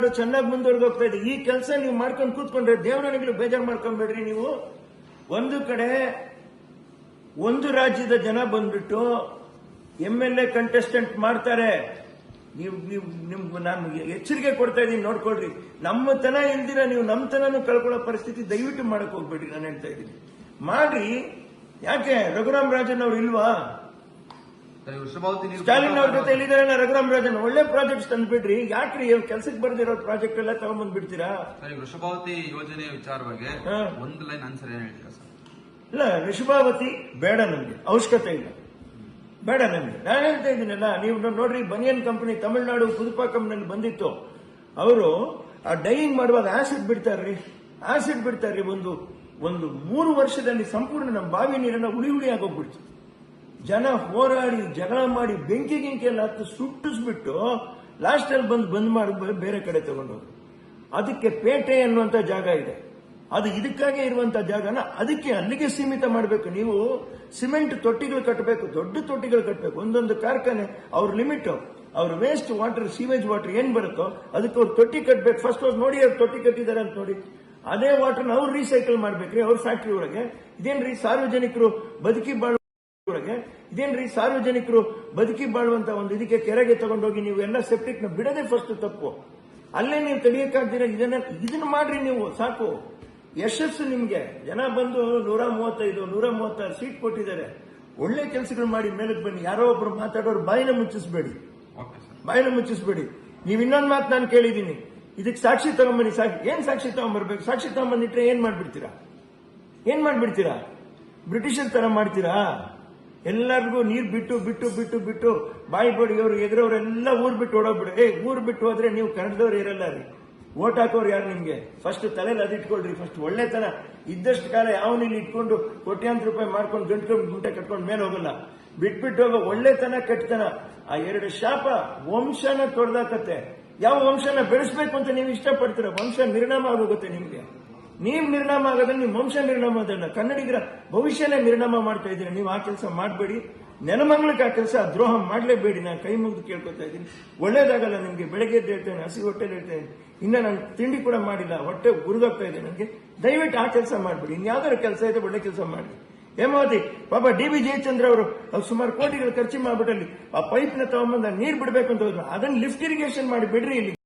ಚೆನ್ನಾಗಿ ಮುಂದುವರೆದು ಹೋಗ್ತಾ ಇದೆ ಈ ಕೆಲಸ ನೀವು ಮಾಡ್ಕೊಂಡು ಕೂತ್ಕೊಂಡ್ರೆ ದೇವರನಿಗಳು ಬೇಜಾರು ಮಾಡ್ಕೊಂಬೇಡ್ರಿ ನೀವು. ಒಂದು ಕಡೆ ಒಂದು ರಾಜ್ಯದ ಜನ ಬಂದ್ಬಿಟ್ಟು ಎಂ ಎಲ್ ಎ ಕಂಟೆಸ್ಟೆಂಟ್ ಮಾಡ್ತಾರೆ. ನೀವು ನೀವು, ನಿಮ್ಗೆ ನಾನು ಎಚ್ಚರಿಕೆ ಕೊಡ್ತಾ ಇದ್ದೀನಿ, ನೋಡ್ಕೊಳ್ರಿ. ನಮ್ಮ ತನ ಇಲ್ದಿರ ನೀವು ನಮ್ಮ ತನನು ಕಳ್ಕೊಳ್ಳೋ ಪರಿಸ್ಥಿತಿ ದಯವಿಟ್ಟು ಮಾಡಕ್ ಹೋಗ್ಬೇಡ್ರಿ, ನಾನು ಹೇಳ್ತಾ ಇದ್ದೀನಿ. ಮಾಡ್ರಿ. ಯಾಕೆ? ರಘುರಾಮ್ ರಾಜನ್ ಅವ್ರು ಇಲ್ವಾ? ಸ್ಟಾಲಿನ್ ಅವ್ರ ಜೊತೆ ಎಲ್ಲಿದ್ದಾರೆ ರಘುರಾಮ್ ರಾಜನ್ ಒಳ್ಳೆ ಪ್ರಾಜೆಕ್ಟ್ಸ್ ತಂದ್ಬಿಡ್ರಿ. ಯಾಕ್ರಿ ಕೆಲ್ಸಕ್ಕೆ ಬರ್ದಿರೋ ಪ್ರಾಜೆಕ್ಟ್ ಎಲ್ಲ ತಗೊಂಡ್ಬಂದ್ಬಿಡ್ತೀರಾ ಸರಿ ವೃಷಭಾವತಿ ಯೋಜನೆ ವಿಚಾರವಾಗಿ. ಒಂದು ಲೈನ್ ಆನ್ಸರ್ ಏನ್ ಹೇಳ್ತೀರಾ ಸರ್? ಇಲ್ಲ ವೃಷಭಾವತಿ ಬೇಡ ನಮ್ಗೆ ಅವಶ್ಯಕತೆ ಇಲ್ಲ. ಬೇಡ ನಮ್ಗೆ. ನಾನು ಹೇಳ್ತಾ ಇದ್ದೀನಲ್ಲ ನೀವು ನೋಡ್ರಿ ಬನಿಯನ್ ಕಂಪನಿ ತಮಿಳುನಾಡು ಪುದುಪಾಕಂನಲ್ಲಿ ಬಂದಿತ್ತು. ಅವರು ಆ ಡೈಯಿಂಗ್ ಮಾಡುವಾಗ ಆಸಿಡ್ ಬಿಡ್ತಾರ್ರಿ. ಆಸಿಡ್ ಬಿಡ್ತಾರ್ರಿ ಒಂದು ಒಂದು ಮೂರು ವರ್ಷದಲ್ಲಿ ಸಂಪೂರ್ಣ ನಮ್ಮ ಬಾವಿ ನೀರನ್ನ ಉಳಿ ಉಳಿ ಆಗೋಗ್ಬಿಡ್ತು. ಜನ ಹೋರಾಡಿ, ಜಗಳ ಮಾಡಿ, ಬೆಂಕಿ ಗಿಂಕಿ ಎಲ್ಲ ಹತ್ತು ಸುಟ್ಟಿಸ್ಬಿಟ್ಟು ಲಾಸ್ಟ್ ಅಲ್ಲಿ ಬಂದು ಬಂದ್ ಮಾಡಿ ಬೇರೆ ಕಡೆ ತಗೊಂಡೋದ್ರು. ಅದಕ್ಕೆ ಪೇಟೆ ಅನ್ನುವಂತ ಜಾಗ ಇದೆ. ಅದು ಇದಕ್ಕಾಗೆ ಇರುವಂತ ಜಾಗನ ಅದಕ್ಕೆ ಅಲ್ಲಿಗೆ ಸೀಮಿತ ಮಾಡಬೇಕು. ನೀವು ಸಿಮೆಂಟ್ ತೊಟ್ಟಿಗಳು ಕಟ್ಟಬೇಕು, ದೊಡ್ಡ ತೊಟ್ಟಿಗಳು ಕಟ್ಟಬೇಕು. ಒಂದೊಂದು ಕಾರ್ಖಾನೆ, ಅವ್ರ ಲಿಮಿಟ್ ಅವ್ರ ವೇಸ್ಟ್ ವಾಟರ್ ಸೀವೇಜ್ ವಾಟರ್ ಏನ್ ಬರುತ್ತೋ ಅದಕ್ಕೆ ಅವ್ರು ತೊಟ್ಟಿ ಕಟ್ಟಬೇಕು ಫಸ್ಟ್ ಅವ್ರು ನೋಡಿ ಅವ್ರು ತೊಟ್ಟಿ ಕಟ್ಟಿದ್ದಾರೆ ಅಂತ ನೋಡಿ. ಅದೇ ವಾಟರ್ನ ಅವ್ರು ರೀಸೈಕಲ್ ಮಾಡ್ಬೇಕ್ರಿ, ಅವ್ರ ಫ್ಯಾಕ್ಟ್ರಿ ಒಳಗೆ. ಇದೇನ್ರಿ ಸಾರ್ವಜನಿಕರು ಬದುಕಿ ಬಾಳ ಇದೇನ್ರಿ ಸಾರ್ವಜನಿಕರು ಬದುಕಿ ಬಾಳುವಂತ ಒಂದು ಇದಕ್ಕೆ ಕೆರೆಗೆ ತಗೊಂಡೋಗಿ ನೀವು ಎಲ್ಲ ಸೆಪ್ಟಿಕ್ನ ಬಿಡದೆ ಫಸ್ಟ್ ತಪ್ಪು. ಅಲ್ಲೇ ನೀವು ತಡೆಯಕ್ಕಾಗ್ದಿರ ಇದನ್ನ ಇದನ್ನ ಮಾಡ್ರಿ ನೀವು ಸಾಕು. ಯಶಸ್ಸು ನಿಮ್ಗೆ. ಜನ ಬಂದು ನೂರ ಮೂವತ್ತೈದು ನೂರ ಮೂವತ್ತಾರು ಸೀಟ್ ಕೊಟ್ಟಿದ್ದಾರೆ. ಒಳ್ಳೆ ಕೆಲಸಗಳು ಮಾಡಿ ಮೇಲಕ್ಕೆ ಬನ್ನಿ. ಯಾರೋ ಒಬ್ರು ಮಾತಾಡೋರು ಬಾಯಿನ ಮುಚ್ಚಿಸ್ಬೇಡಿ. ಬಾಯಿನ ಮುಚ್ಚಿಸ್ಬೇಡಿ. ನೀವು ಇನ್ನೊಂದು ಮಾತು ನಾನು ಕೇಳಿದ್ದೀನಿ. ಇದಕ್ಕೆ ಸಾಕ್ಷಿ ತಗೊಂಬನ್ನಿ. ಸಾಕ್ಷಿ ಏನ್ ಸಾಕ್ಷಿ ತಗೊಂಬರ್ಬೇಕು? ಸಾಕ್ಷಿ ತಗೊಂಬಂದಿಟ್ರೆ ಏನ್ ಮಾಡ್ಬಿಡ್ತೀರಾ? ಏನ್ ಮಾಡ್ಬಿಡ್ತೀರಾ? ಬ್ರಿಟಿಷರ್ ತರ ಮಾಡ್ತೀರಾ? ಎಲ್ಲರಿಗೂ ನೀರು ಬಿಟ್ಟು ಬಿಟ್ಟು ಬಿಟ್ಟು ಬಿಟ್ಟು, ಬಾಯಿ ಬಡಿಯೋರು ಎದುರವರೆಲ್ಲ ಊರ್ ಬಿಟ್ಟು ಓಡೋಗ್ಬಿಡು. ಏ ಊರ್ ಬಿಟ್ಟು ಹೋದ್ರೆ ನೀವು ಕನ್ನಡದವ್ರು ಇರಲ್ಲ ರೀ. ಓಟ್ ಹಾಕೋರು ಯಾರು ನಿಮ್ಗೆ? ಫಸ್ಟ್ ತಲೆಯಲ್ಲಿ ಅದಿಟ್ಕೊಳ್ರಿ ಫಸ್ಟ್ ಒಳ್ಳೆತನ ಇದ್ದಷ್ಟು ಕಾಲ ಯಾವನಿಲ್ಲಿ ಇಟ್ಕೊಂಡು ಕೋಟ್ಯಾಂತರ ರೂಪಾಯಿ ಮಾಡ್ಕೊಂಡು ಗಂಟ್ಕೊಂಡು ಗುಂಟೆ ಕಟ್ಕೊಂಡು ಮೇಲೆ ಹೋಗಲ್ಲ. ಬಿಟ್ಬಿಟ್ಟು ಹೋಗೋ ಒಳ್ಳೆತನ ಕಟ್ತನ ಆ ಎರಡು ಶಾಪ ವಂಶನ ತೊಡ್ದಾಕತ್ತೆ. ಯಾವ ವಂಶನ ಬೆಳೆಸ್ಬೇಕು ಅಂತ ನೀವು ಇಷ್ಟಪಡ್ತೀರ? ವಂಶ ನಿರ್ಣಾಮ ಆಗೋಗುತ್ತೆ ನಿಮ್ಗೆ. ನೀವ್ ನಿರ್ನಾಮ ಆಗೋದ್ರೆ ನಿಮ್ ವಂಶ ನಿರ್ನಾಮ ಅದಲ್ಲ ಕನ್ನಡಿಗರ ಭವಿಷ್ಯನೇ ನಿರ್ನಾಮ ಮಾಡ್ತಾ ಇದ್ದೀರಿ ನೀವು ಆ ಕೆಲಸ ಮಾಡಬೇಡಿ. ನೆನಮಂಗ್ಲಕ್ಕೆ ಆ ಕೆಲಸ ದ್ರೋಹ ಮಾಡಲೇಬೇಡಿ. ನಾನು ಕೈ ಮುಗಿದು ಕೇಳ್ಕೊತಾ ಇದ್ದೀನಿ. ಒಳ್ಳೇದಾಗಲ್ಲ ನಿಮಗೆ. ಬೆಳಗ್ಗೆ ಹೇಳ್ತೇನೆ, ಹಸಿ ಹೊಟ್ಟೆಲಿ ಹೇಳ್ತೇನೆ. ಇನ್ನ ನಾನು ತಿಂಡಿ ಕೂಡ ಮಾಡಿಲ್ಲ. ಹೊಟ್ಟೆ ಗುರುದಾಗ್ತಾ ಇದೆ ನನಗೆ ದಯವಿಟ್ಟು ಆ ಕೆಲಸ ಮಾಡಬೇಡಿ. ಇನ್ಯಾವ್ದಾದ್ರು ಕೆಲಸ ಇದೆ, ಒಳ್ಳೆ ಕೆಲಸ ಮಾಡಿ ಹೇಮಾವತಿ ಪಾಪ ಡಿ ಬಿ ಜಯಚಂದ್ರ ಅವರು, ಅವ್ರು ಸುಮಾರು ಕೋಟಿಗಳು ಖರ್ಚು ಮಾಡ್ಬಿಟ್ಟಲ್ಲಿ ಆ ಪೈಪ್ನ ತಗೊಂಬಂದ ನೀರು ಬಿಡಬೇಕು ಅಂತ ಹೋದ್ರು. ಅದನ್ನ ಲಿಫ್ಟ್ ಇರಿಗೇಷನ್ ಮಾಡಿ ಬಿಡ್ರಿ ಇಲ್ಲಿ.